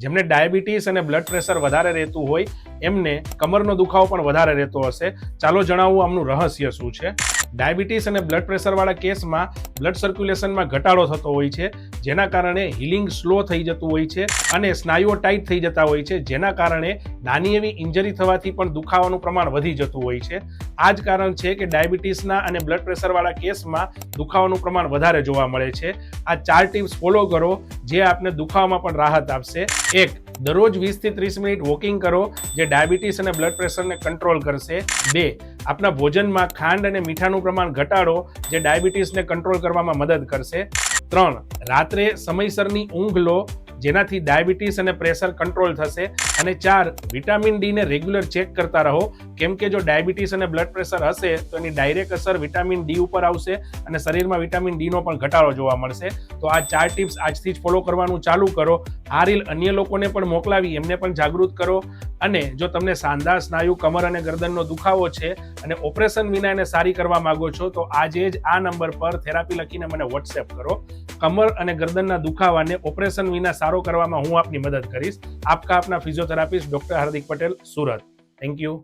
જેમને ડાયાબિટીસ અને blood pressure વધારે રહેતું હોય એમને કમરનો દુખાવો પણ વધારે રહેતો હશે. ચાલો જણાવું આમનું રહસ્ય શું છે? ડાયાબિટીસ અને બ્લડ પ્રેશરવાળા કેસમાં બ્લડ સર્ક્યુલેશનમાં ઘટાડો થતો હોય છે, જેના કારણે હિલિંગ સ્લો થઈ જતું હોય છે અને સ્નાયુઓ ટાઈટ થઈ જતા હોય છે, જેના કારણે નાની એવી ઇન્જરી થવાથી પણ દુખાવાનું પ્રમાણ વધી જતું હોય છે. આ જ કારણ છે કે ડાયાબિટીસના અને બ્લડ પ્રેશરવાળા કેસમાં દુખાવાનું પ્રમાણ વધારે જોવા મળે છે. આ ચાર ટિપ્સ ફોલો કરો, જે આપને દુખાવામાં પણ રાહત આપશે. એક દરરોજ વીસથી ત્રીસ મિનિટ વોકિંગ કરો, જે ડાયાબિટીસ અને બ્લડ પ્રેશરને કંટ્રોલ કરશે. બે, આપના ભોજનમાં ખાંડ અને મીઠાનું પ્રમાણ ઘટાડો, જે ડાયાબિટીસને કંટ્રોલ કરવામાં મદદ કરશે. ત્રણ, રાત્રે સમયસરની ઊંઘ લો જેનાથી ડાયાબિટીસ અને પ્રેશર કંટ્રોલ થશે અને ચાર, વિટામિન ડી ને રેગ્યુલર ચેક કરતા રહો. કેમ કે જો ડાયાબિટીસ અને બ્લડ પ્રેશર હશે, તો એની ડાયરેક્ટ અસર વિટામિન ડી ઉપર આવશે અને શરીરમાં વિટામિન ડી નો પણ ઘટાડો જોવા મળશે. તો આ ચાર ટિપ્સ આજથી જ ફોલો કરવાનું ચાલુ કરો. આ રીલ અન્ય લોકોને પણ મોકલાવી, એમને પણ જાગૃત કરો. અને જો તમને સાંધા, સ્નાયુ, કમર અને ગરદનનો દુખાવો છે અને ઓપરેશન વિના એને સારી કરવા માંગો છો, તો આજે જ આ નંબર પર થેરાપી લખીને મને વોટ્સએપ કરો. કમર અને ગરદનના દુખાવાને ઓપરેશન વિના સારો કરવામાં હું આપની મદદ કરીશ. આપકા આપના physiotherapist doctor Hardik Patel, Surat. Thank you